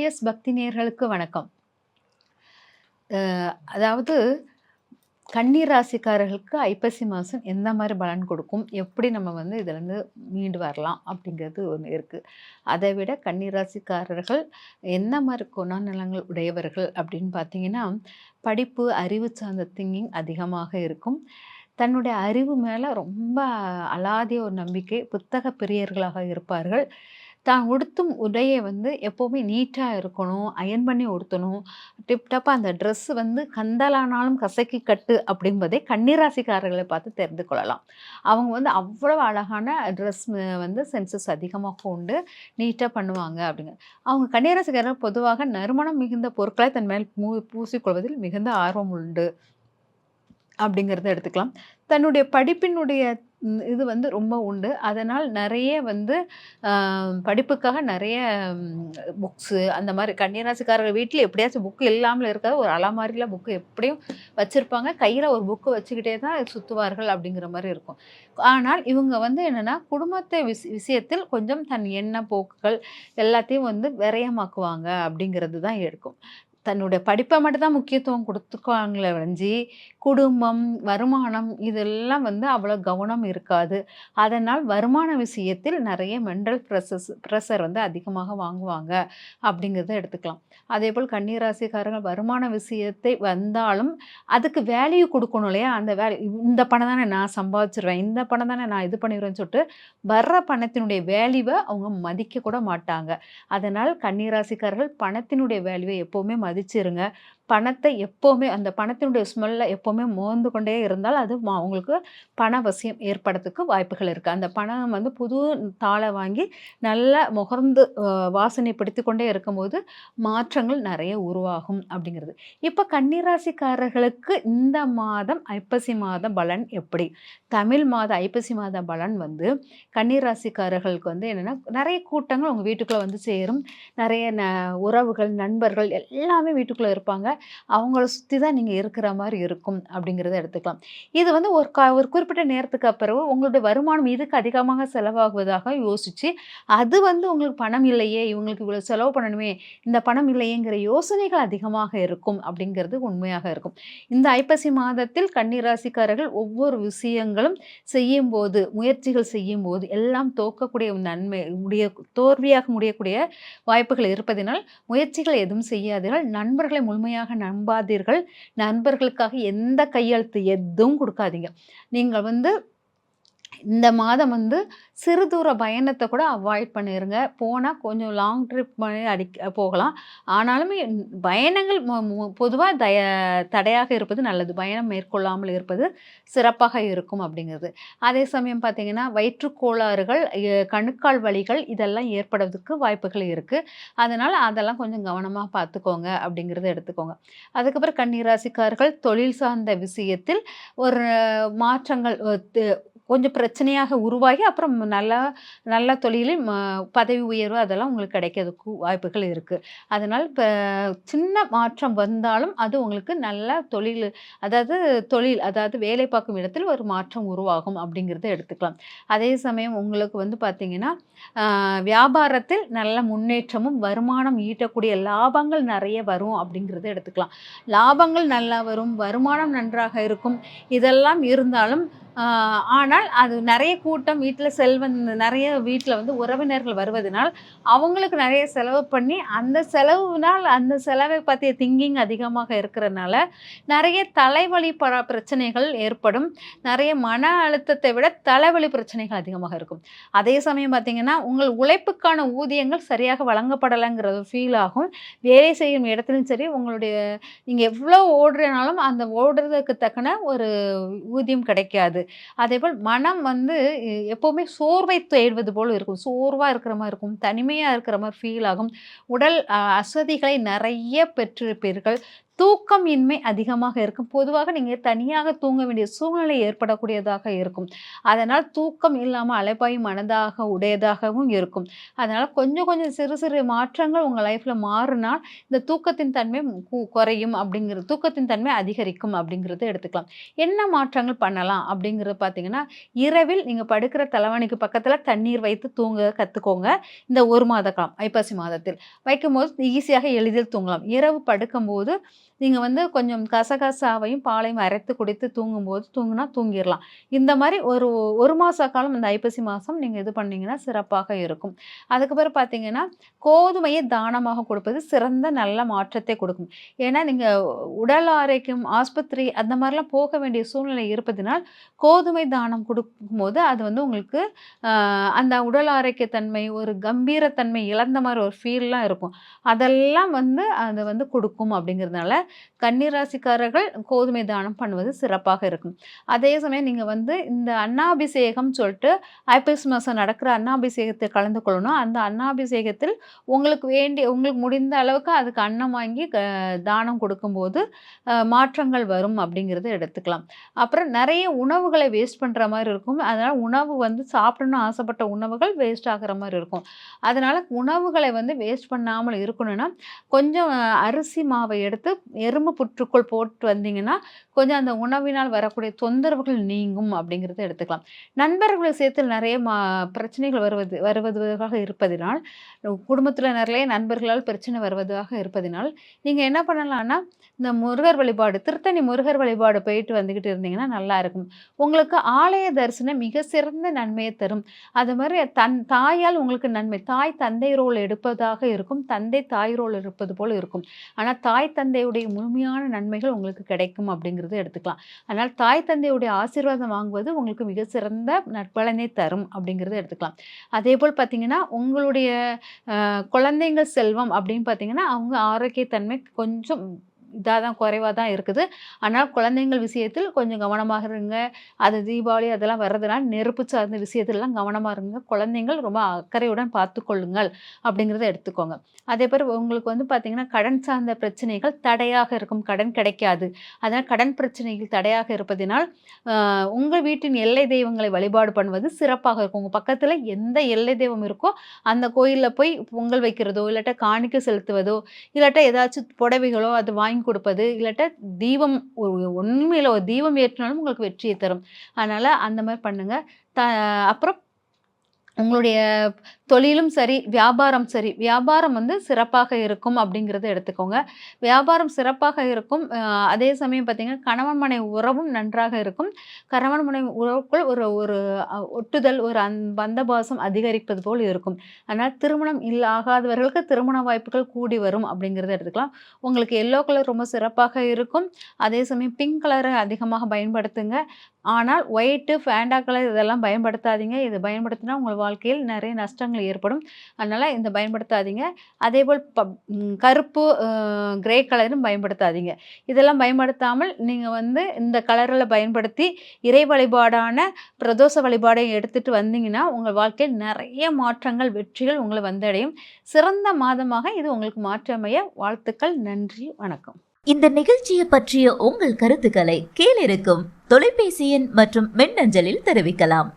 OS பக்தி நேர்களுக்கு வணக்கம். அதாவது கண்ணீர் ராசிக்காரர்களுக்கு ஐப்பசி மாதம் எந்த மாதிரி பலன் கொடுக்கும்? எப்படி நம்ம வந்து இதுலேருந்து மீண்டு வரலாம் அப்படிங்கிறது ஒன்று இருக்குது அதை விட கண்ணீர் ராசிக்காரர்கள் எந்த மாதிரி குணநலங்கள் உடையவர்கள் அப்படின்னு பார்த்தீங்கன்னா படிப்பு அறிவு சார்ந்த திங்கிங் அதிகமாக இருக்கும். தன்னுடைய அறிவு மேலே ரொம்ப அலாதிய ஒரு நம்பிக்கை புத்தக பிரியர்களாக இருப்பார்கள். தான் உடுத்தும் உடையை வந்து எப்போவுமே நீட்டாக இருக்கணும் அயன் பண்ணி உடுத்தணும். டிப்டாப்பாக அந்த ட்ரெஸ் வந்து கந்தலானாலும் கசக்கி கட்டு அப்படின்பதை கன்னிராசிக்காரர்களை பார்த்து தெரிந்து கொள்ளலாம். அவங்க வந்து அவ்வளோ அழகான ட்ரெஸ் வந்து சென்சஸ் அதிகமாக உண்டு நீட்டாக பண்ணுவாங்க அப்படிங்க அவங்க கன்னிராசிக்காரர்கள் பொதுவாக நறுமணம் மிகுந்த பொருட்களை தன் மேல் மூ பூசிக்கொள்வதில் மிகுந்த ஆர்வம் உண்டு. அப்படிங்கிறத எடுத்துக்கலாம். தன்னுடைய படிப்பினுடைய இது வந்து ரொம்ப உண்டு. அதனால் நிறைய வந்து படிப்புக்காக நிறைய புக்ஸு அந்த மாதிரி கன்னிராசிக்காரர்கள் வீட்டில் எப்படியாச்சும் புக்கு இல்லாமல் இருக்காது ஒரு அலமாரியில் புக்கு எப்படியும் வச்சுருப்பாங்க. கையில் ஒரு புக்கு வச்சுக்கிட்டே தான் சுற்றுவார்கள் அப்படிங்கிற மாதிரி இருக்கும். ஆனால் இவங்க வந்து என்னென்னா குடும்பத்தை விஷ விஷயத்தில் கொஞ்சம் தன் எண்ண போக்குகள் எல்லாத்தையும் வந்து விரயமாக்குவாங்க அப்படிங்கிறது தான் இருக்கும் தன்னுடைய படிப்பை மட்டும் தான் முக்கியத்துவம் கொடுத்துக்குவாங்களே வரைஞ்சி குடும்பம் வருமானம் இதெல்லாம் வந்து அவ்வளோ கவனம் இருக்காது. அதனால் வருமான விஷயத்தில் நிறைய மென்டல் ப்ரெஷஸ் ப்ரெஷர் வந்து அதிகமாக வாங்குவாங்க அப்படிங்கிறத எடுத்துக்கலாம். அதே போல் கன்னிராசிக்காரர்கள் வருமான விஷயத்தை வந்தாலும் அதுக்கு வேல்யூ கொடுக்கணும் இல்லையா? அந்த வேல்யூ இந்த பணம் தானே நான் சம்பாதிச்சிருவேன் இந்த பணம் தானே நான் இது பண்ணிடுவேன்னு சொல்லிட்டு வர்ற பணத்தினுடைய வேல்யூவை அவங்க மதிக்க கூட மாட்டாங்க. அதனால் கன்னிராசிக்காரர்கள் பணத்தினுடைய வேல்யூவை எப்போவுமே மதிச்சிருங்க. பணத்தை எப்போவுமே அந்த பணத்தினுடைய ஸ்மெல்ல எப்போவுமே மோந்து கொண்டே இருந்தால் அது உங்களுக்கு பண பணவசியம் ஏற்படுறதுக்கு வாய்ப்புகள் இருக்குது அந்த பணம் வந்து புது தாளை வாங்கி நல்லா முகர்ந்து வாசனை வாசனைப்படுத்தி கொண்டே இருக்கும்போது மாற்றங்கள் நிறைய உருவாகும் அப்படிங்கிறது. இப்போ கன்னிராசிக்காரர்களுக்கு இந்த மாதம் ஐப்பசி மாத பலன் எப்படி? தமிழ் மாத ஐப்பசி மாத பலன் வந்து கன்னிராசிக்காரர்களுக்கு வந்து என்னென்னா நிறைய கூட்டங்கள் உங்கள் வீட்டுக்குள்ளே வந்து சேரும். நிறைய ந உறவுகள் நண்பர்கள் எல்லாமே வீட்டுக்குள்ளே இருப்பாங்க. அவங்கள சுற்றி தான் நீங்கள் இருக்கிற மாதிரி இருக்கும் அப்படிங்கிறத எடுத்துக்கலாம். இது வந்து ஒரு க ஒரு குறிப்பிட்ட நேரத்துக்கு அப்புறம் உங்களுடைய வருமானம் இதுக்கு அதிகமாக செலவாகுவதாக யோசித்து அது வந்து உங்களுக்கு பணம் இல்லையே இவங்களுக்கு இவ்வளோ செலவு பண்ணணுமே இந்த பணம் இல்லையேங்கிற யோசனைகள் அதிகமாக இருக்கும் அப்படிங்கிறது உண்மையாக இருக்கும். இந்த ஐப்பசி மாதத்தில் கன்னிராசிக்காரர்கள் ஒவ்வொரு விஷயங்களும் செய்யும்போது முயற்சிகள் செய்யும்போது எல்லாம் தோக்கக்கூடிய நன்மை முடிய தோல்வியாக முடியக்கூடிய வாய்ப்புகள் இருப்பதினால் முயற்சிகள் எதுவும் செய்யாதீர்கள். நண்பர்களை முழுமையாக நம்பாதீர்கள். நண்பர்களுக்காக எந்த கையெழுத்து எதுவும் கொடுக்காதீங்க. நீங்கள் வந்து இந்த மாதம் வந்து சிறு தூர பயணத்தை கூட அவாய்ட் பண்ணிடுங்க போனால் கொஞ்சம் லாங் ட்ரிப் பண்ணி அடிக்க போகலாம். ஆனாலுமே பயணங்கள் பொதுவாக தய தடையாக இருப்பது நல்லது. பயணம் மேற்கொள்ளாமல் இருப்பது சிறப்பாக இருக்கும் அப்படிங்கிறது. அதே சமயம் பார்த்தீங்கன்னா வயிற்றுக்கோளாறுகள் கணுக்கால் வலிகள் இதெல்லாம் ஏற்படுறதுக்கு வாய்ப்புகள் இருக்குது அதனால் அதெல்லாம் கொஞ்சம் கவனமாக பார்த்துக்கோங்க அப்படிங்கிறத எடுத்துக்கோங்க. அதுக்கப்புறம் கன்னிராசிக்காரர்கள் தொழில் சார்ந்த விஷயத்தில் ஒரு மாற்றங்கள் கொஞ்சம் பிரச்சனையாக உருவாகி அப்புறம் நல்லா நல்ல தொழிலில் பதவி உயர்வு அதெல்லாம் உங்களுக்கு கிடைக்கிறதுக்கு வாய்ப்புகள் இருக்குது அதனால் இப்போ சின்ன மாற்றம் வந்தாலும் அது உங்களுக்கு நல்ல தொழில் அதாவது தொழில் அதாவது வேலை பார்க்கும் இடத்தில் ஒரு மாற்றம் உருவாகும் அப்படிங்கிறத எடுத்துக்கலாம். அதே சமயம் உங்களுக்கு வந்து பார்த்திங்கன்னா வியாபாரத்தில் நல்ல முன்னேற்றமும் வருமானம் ஈட்டக்கூடிய லாபங்கள் நிறைய வரும் அப்படிங்கிறத எடுத்துக்கலாம். லாபங்கள் நல்லா வரும் வருமானம் நன்றாக இருக்கும். இதெல்லாம் இருந்தாலும் ஆனால் அது நிறைய கூட்டம் வீட்டில் செல்வன் நிறைய வீட்டில் வந்து உறவினர்கள் வருவதனால் அவங்களுக்கு நிறைய செலவு பண்ணி அந்த செலவுனால் அந்த செலவை பற்றிய திங்கிங் அதிகமாக இருக்கிறனால நிறைய தலைவலி பர பிரச்சனைகள் ஏற்படும். நிறைய மன அழுத்தத்தை விட தலைவலி பிரச்சனைகள் அதிகமாக இருக்கும். அதே சமயம் பார்த்திங்கன்னா உங்கள் உழைப்புக்கான ஊதியங்கள் சரியாக வழங்கப்படலைங்கிறது ஃபீல் ஆகும். வேலை செய்யும் இடத்துலையும் சரி உங்களுடைய நீங்கள் எவ்வளோ ஓடுறனாலும் அந்த ஓடுறதுக்கு தக்கன ஒரு ஊதியம் கிடைக்காது. அதே போல் மனம் வந்து எப்போவுமே சோர்வை தேடுவது போல் இருக்கும். சோர்வாக இருக்கிற மாதிரி இருக்கும் தனிமையாக இருக்கிற மாதிரி ஃபீல் ஆகும். உடல் அசதிகளை நிறைய பெற்றிருப்பீர்கள். தூக்கம் இன்மை அதிகமாக இருக்கும். பொதுவாக நீங்கள் தனியாக தூங்க வேண்டிய சூழ்நிலை ஏற்படக்கூடியதாக இருக்கும். அதனால் தூக்கம் இல்லாமல் அலைப்பாயும் மனதாக உடையதாகவும் இருக்கும். அதனால் கொஞ்சம் கொஞ்சம் சிறு சிறு மாற்றங்கள் உங்கள் லைஃப்பில் மாறினால் இந்த தூக்கத்தின் தன்மை குறையும் அப்படிங்கிறது தூக்கத்தின் தன்மை அதிகரிக்கும் அப்படிங்கிறத எடுத்துக்கலாம். என்ன மாற்றங்கள் பண்ணலாம் அப்படிங்கிறது பார்த்தீங்கன்னா இரவில் நீங்கள் படுக்கிற தலைவணிக்கு பக்கத்தில் தண்ணீர் வைத்து தூங்க கற்றுக்கோங்க இந்த ஒரு மாத காலம் ஐப்பசி மாதத்தில். வைக்கும்போது ஈஸியாக எளிதில் தூங்கலாம். இரவு படுக்கும்போது நீங்கள் வந்து கொஞ்சம் கசகசாவையும் பாலையும் அரைத்து குடித்து தூங்கும்போது தூங்குனா தூங்கிடலாம் இந்த மாதிரி ஒரு ஒரு மாத காலம் இந்த ஐப்பசி மாதம் நீங்கள் இது பண்ணிங்கன்னா சிறப்பாக இருக்கும். அதுக்கப்புறம் பார்த்தீங்கன்னா கோதுமையை தானமாக கொடுப்பது சிறந்த நல்ல மாற்றத்தை கொடுக்கும். ஏன்னா நீங்கள் உடல் ஆரோக்கியம் ஆஸ்பத்திரி அந்த மாதிரிலாம் போக வேண்டிய சூழ்நிலை இருப்பதினால் கோதுமை தானம் கொடுக்கும்போது அது வந்து உங்களுக்கு அந்த உடல் ஆரோக்கியத்தன்மை ஒரு கம்பீரத்தன்மை இழந்த மாதிரி ஒரு ஃபீல்லாம் இருக்கும். அதெல்லாம் வந்து அது வந்து கொடுக்கும் அப்படிங்கிறதுனால கன்னிராசிக்காரர்கள் கோதுமை தானம் பண்ணுவது சிறப்பாக இருக்கும். அதே சமயம் நீங்கள் வந்து இந்த அன்னாபிஷேகம் சொல்லிட்டு ஐப்பசி மாதம் நடக்கிற அன்னாபிஷேகத்தை கலந்து கொள்ளணும். அந்த அன்னாபிஷேகத்தில் உங்களுக்கு வேண்டிய உங்களுக்கு முடிந்த அளவுக்கு அதுக்கு அன்னம் வாங்கி க- தானம் கொடுக்கும்போது மாற்றங்கள் வரும் அப்படிங்கிறத எடுத்துக்கலாம். அப்புறம் நிறைய உணவுகளை வேஸ்ட் பண்ணுற மாதிரி இருக்கும். அதனால் உணவு வந்து சாப்பிடணும்னு ஆசைப்பட்ட உணவுகள் வேஸ்ட் ஆகிற மாதிரி இருக்கும். அதனால் உணவுகளை வந்து வேஸ்ட் பண்ணாமல் இருக்கணும்னா கொஞ்சம் அரிசி மாவை எடுத்து எறும்பு புற்றுக்குள் போட்டு வந்தீங்கன்னா கொஞ்சம் அந்த உணவினால் வரக்கூடிய தொந்தரவுகள் நீங்கும் அப்படிங்கிறத எடுத்துக்கலாம். நண்பர்கள் சேர்த்து நிறைய மா பிரச்சனைகள் வருவது வருவதாக இருப்பதினால் குடும்பத்தில் நிறைய நண்பர்களால் பிரச்சனை வருவதாக இருப்பதினால் நீங்கள் என்ன பண்ணலாம்னா இந்த முருகர் வழிபாடு திருத்தணி முருகர் வழிபாடு போயிட்டு வந்துக்கிட்டு இருந்தீங்கன்னா நல்லா இருக்கும். உங்களுக்கு ஆலய தரிசனம் மிக சிறந்த நன்மையை தரும். அது மாதிரி தன் தாயால் உங்களுக்கு நன்மை தாய் தந்தை ரோல் எடுப்பதாக இருக்கும் தந்தை தாய் ரோல் இருப்பது போல் இருக்கும். ஆனால் தாய் தந்தையுடைய முழுமையான நன்மைகள் உங்களுக்கு கிடைக்கும் அப்படிங்கிறத எடுத்துக்கலாம். அதனால் தாய் தந்தையுடைய ஆசீர்வாதம் வாங்குவது உங்களுக்கு மிக சிறந்த நற்பலனை தரும் அப்படிங்கிறத எடுத்துக்கலாம். அதே போல் பார்த்தீங்கன்னா உங்களுடைய குழந்தைங்கள் செல்வம் அப்படின்னு பார்த்தீங்கன்னா அவங்க ஆரோக்கியத்தன்மை கொஞ்சம் இதாக தான் குறைவாக தான் இருக்குது. ஆனால் குழந்தைங்கள் விஷயத்தில் கொஞ்சம் கவனமாக இருங்க. அது தீபாவளி அதெல்லாம் வர்றதுனால நெருப்பு சார்ந்த விஷயத்திலலாம் கவனமாக இருங்க. குழந்தைங்கள் ரொம்ப அக்கறையுடன் பார்த்துக்கொள்ளுங்கள் அப்படிங்கிறத எடுத்துக்கோங்க. அதே மாதிரி உங்களுக்கு வந்து பார்த்திங்கன்னா கடன் சார்ந்த பிரச்சனைகள் தடையாக இருக்கும். கடன் கிடைக்காது. அதனால் கடன் பிரச்சனைகள் தடையாக இருப்பதினால் உங்கள் வீட்டின் எல்லை தெய்வங்களை வழிபாடு பண்ணுவது சிறப்பாக இருக்கும். உங்கள் பக்கத்தில் எந்த எல்லை தெய்வம் இருக்கோ அந்த கோயிலில் போய் பொங்கல் வைக்கிறதோ இல்லாட்டா காணிக்கை செலுத்துவதோ இல்லாட்டா ஏதாச்சும் புடவைகளோ அது வாங்கி கொடுப்பது இல்லாட்டா தீபம் உண்மையில் ஒரு தீபம் ஏற்றினாலும் உங்களுக்கு வெற்றியை தரும். அதனால் அந்த மாதிரி பண்ணுங்கள் த அப்புறம் உங்களுடைய தொழிலும் சரி வியாபாரம் சரி வியாபாரம் வந்து சிறப்பாக இருக்கும் அப்படிங்கிறத எடுத்துக்கோங்க. வியாபாரம் சிறப்பாக இருக்கும். அதே சமயம் பார்த்தீங்கன்னா கணவன் மனை உறவும் நன்றாக இருக்கும். கணவன் மனை உறவுக்குள் ஒரு ஒரு ஒட்டுதல் ஒரு அந் பந்தபாசம் அதிகரிப்பது போல் இருக்கும். அதனால் திருமணம் இல்லாகாதவர்களுக்கு திருமண வாய்ப்புகள் கூடி வரும் அப்படிங்கிறத எடுத்துக்கலாம். உங்களுக்கு எல்லோ கலர் ரொம்ப சிறப்பாக இருக்கும். அதே சமயம் பிங்க் கலரை அதிகமாக பயன்படுத்துங்க. ஆனால் ஒயிட்டு ஃபேண்டா கலர் இதெல்லாம் பயன்படுத்தாதீங்க. இது பயன்படுத்தினா உங்கள் வாழ்க்கையில் நிறைய நஷ்டங்கள் ஏற்படும். அதனால் இந்த பயன்படுத்தாதீங்க. அதே போல் ப கருப்பு கிரே கலரும் பயன்படுத்தாதீங்க. இதெல்லாம் பயன்படுத்தாமல் நீங்கள் வந்து இந்த கலரில் பயன்படுத்தி இறை வழிபாடான பிரதோஷ வழிபாடை எடுத்துகிட்டு வந்தீங்கன்னா உங்கள் வாழ்க்கையில் நிறைய மாற்றங்கள் வெற்றிகள் உங்களை வந்தடையும். சிறந்த மாதமாக இது உங்களுக்கு மாற்றமைய வாழ்த்துக்கள் நன்றி வணக்கம். இந்த நிகழ்ச்சியை பற்றிய உங்கள் கருத்துக்களை கீழிருக்கும் தொலைபேசி எண் மற்றும் மின்னஞ்சலில் தெரிவிக்கலாம்.